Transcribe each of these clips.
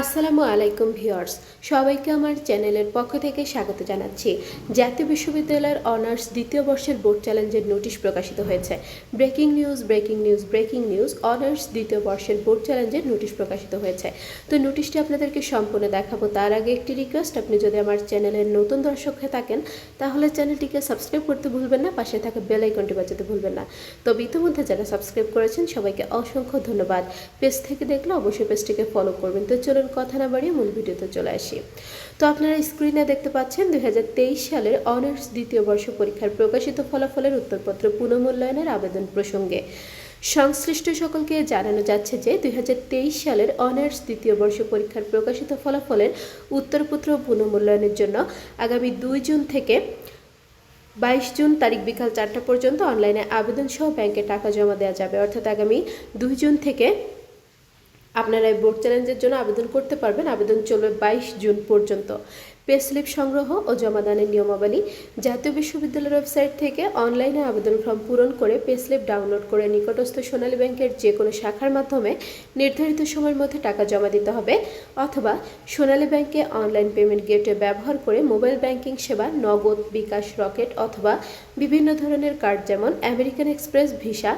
আসসালামু আলাইকুম ভিউয়ার্স, সবাইকে আমার চ্যানেলের পক্ষ থেকে স্বাগত জানাচ্ছি। জাতীয় বিশ্ববিদ্যালয়ের অনার্স দ্বিতীয় বর্ষের বোর্ড চ্যালেঞ্জের নোটিশ প্রকাশিত হয়েছে। Breaking news breaking news breaking news, honours দ্বিতীয় বর্ষের বোর্ড চ্যালেঞ্জের নোটিশ প্রকাশিত হয়েছে। তো নোটিশটি আপনাদেরকে সম্পূর্ণ দেখাবো। তার আগে একটি রিকোয়েস্ট আপনি যদি আমার চ্যানেলের নতুন দর্শক হয়ে থাকেন, তাহলে চ্যানেলটিকে সাবস্ক্রাইব করতে ভুলবেন না, পাশে থাকা বেল আইকনটি বাজাতে ভুলবেন না। তবে ইতিমধ্যে যারা সাবস্ক্রাইব করেছেন, সবাইকে অসংখ্য ধন্যবাদ। পেজ থেকে দেখলে অবশ্যই পেজটিকে ফলো করবেন। তো চলুন কথা না বাড়িয়ে মূল ভিডিওতে চলে আসি। তো আপনারা স্ক্রিনে দেখতে পাচ্ছেন দুই সালের অনার্স দ্বিতীয় বর্ষ পরীক্ষার প্রকাশিত ফলাফলের উত্তরপত্র পুনঃমূল্যায়নের আবেদন প্রসঙ্গে। সংশ্লিষ্ট সকলকে জানানো যাচ্ছে যে দুই সালের অনার্স দ্বিতীয় বর্ষ পরীক্ষার প্রকাশিত ফলাফলের উত্তরপত্র পুনঃমূল্যায়নের জন্য আগামী দুই জুন থেকে বাইশ জুন তারিখ বিকাল চারটা পর্যন্ত অনলাইনে আবেদন সহ ব্যাংকে টাকা জমা দেওয়া যাবে। অর্থাৎ আগামী দুই জুন থেকে আপনারা এই বোর্ড চ্যালেঞ্জের জন্য আবেদন করতে পারবেন। আবেদন চলবে বাইশ জুন পর্যন্ত। পে স্লিপ সংগ্রহ ও জমাদানের নিয়মাবলী জাতীয় বিশ্ববিদ্যালয়ের ওয়েবসাইট থেকে অনলাইনে আবেদন ফর্ম পূরণ করে পে স্লিপ ডাউনলোড করে নিকটস্থ সোনালী ব্যাংকের যে কোনো শাখার মাধ্যমে নির্ধারিত সময়ের মধ্যে টাকা জমা দিতে হবে অথবা সোনালী ব্যাংকে অনলাইন পেমেন্ট গেটওয়ে ব্যবহার করে মোবাইল ব্যাংকিং সেবা, নগদ, বিকাশ, রকেট অথবা বিভিন্ন ধরনের কার্ড যেমন American Express, Visa,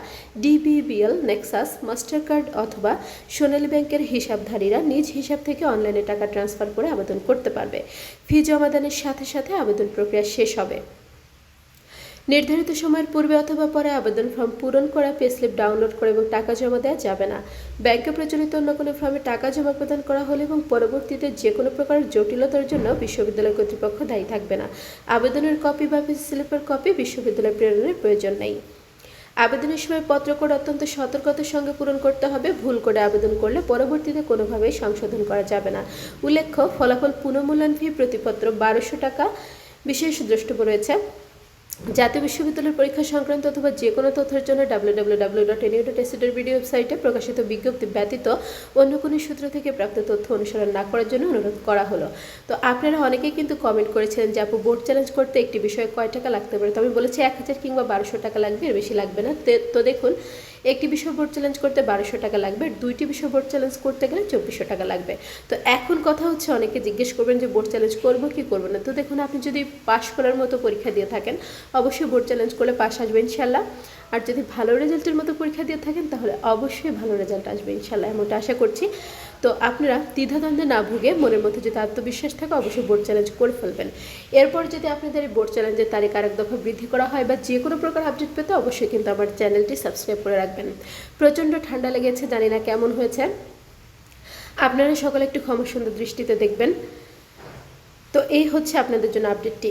DBBL, Nexus Mastercard অথবা সোনালী ব্যাংকের হিসাবধারীরা নিজ হিসাব থেকে অনলাইনে টাকা ট্রান্সফার করে আবেদন করতে পারবে। ফি জমাদানের সাথে সাথে আবেদন প্রক্রিয়া শেষ হবে। নির্ধারিত সময়ের পূর্বে অথবা পরে আবেদন ফর্ম পূরণ করা পে স্লিপ ডাউনলোড করে এবং টাকা জমা দেওয়া যাবে না। ব্যাংকে প্রচলিত অন্য কোনো ফর্মে টাকা জমা প্রদান করা হলে এবং পরবর্তীতে যে কোনো প্রকার জটিলতার জন্য বিশ্ববিদ্যালয় কর্তৃপক্ষ দায়ী থাকবে না। আবেদনের কপি বা স্লিপের কপি বিশ্ববিদ্যালয় প্রেরণের প্রয়োজন নেই। আবেদনের সময় পত্র কোড অত্যন্ত সতর্কতার সঙ্গে পূরণ করতে হবে। ভুল করে আবেদন করলে পরবর্তীতে কোনোভাবেই সংশোধন করা যাবে না। উল্লেখ্য, ফলাফল পুনঃমূল্যায়ন ফি প্রতিপত্র বারোশো টাকা। বিশেষ দ্রষ্টব্য রয়েছে জাতীয় বিশ্ববিদ্যালয়ের পরীক্ষা সংক্রান্ত অথবা যে কোনো তথ্যের জন্য W W W dot NU dot এসিডের ভিডিও ওয়েবসাইটে প্রকাশিত বিজ্ঞপ্তি ব্যতীত অন্য কোনো সূত্র থেকে প্রাপ্ত তথ্য অনুসরণ না করার জন্য অনুরোধ করা হলো। তো আপনারা অনেকেই কিন্তু কমেন্ট করেছিলেন যে, আপু বোর্ড চ্যালেঞ্জ করতে একটি বিষয়ে কয় টাকা লাগতে পারে? তো আমি বলেছি, এক হাজার কিংবা বারোশো টাকা লাগবে বেশি লাগবে না। তো দেখুন একটি বিষয় বোর্ড চ্যালেঞ্জ করতে বারোশো টাকা লাগবে দুইটি বিষয় বোর্ড চ্যালেঞ্জ করতে গেলে চব্বিশশো টাকা লাগবে। তো এখন কথা হচ্ছে, অনেকে জিজ্ঞেস করবেন যে বোর্ড চ্যালেঞ্জ করব কি করব না। তো দেখুন, আপনি যদি পাশ করার মতো পরীক্ষা দিয়ে থাকেন, অবশ্যই বোর্ড চ্যালেঞ্জ করলে পাশ আসবে ইনশাল্লাহ। আর যদি ভালো রেজাল্টের মতো পরীক্ষা দিয়ে থাকেন, তাহলে অবশ্যই ভালো রেজাল্ট আসবে ইনশাল্লাহ এমনটা আশা করছি। তো আপনারা দ্বিধাদ্বন্দ্বে না ভুগে মনের মধ্যে যদি আত্মবিশ্বাস থাকে, অবশ্যই বোর্ড চ্যালেঞ্জ করে ফেলবেন। এরপর যদি আপনাদের এই বোর্ড চ্যালেঞ্জের তারিখ আরেক দফা বৃদ্ধি করা হয় বা যে কোনো প্রকার আপডেট পেতে, অবশ্যই কিন্তু আমার চ্যানেলটি সাবস্ক্রাইব করে রাখবেন। প্রচণ্ড ঠান্ডা লেগেছে, জানি না কেমন হয়েছে। আপনারা সকলে একটু ক্ষমা সুন্দর দৃষ্টিতে দেখবেন। তো এই হচ্ছে আপনাদের জন্য আপডেটটি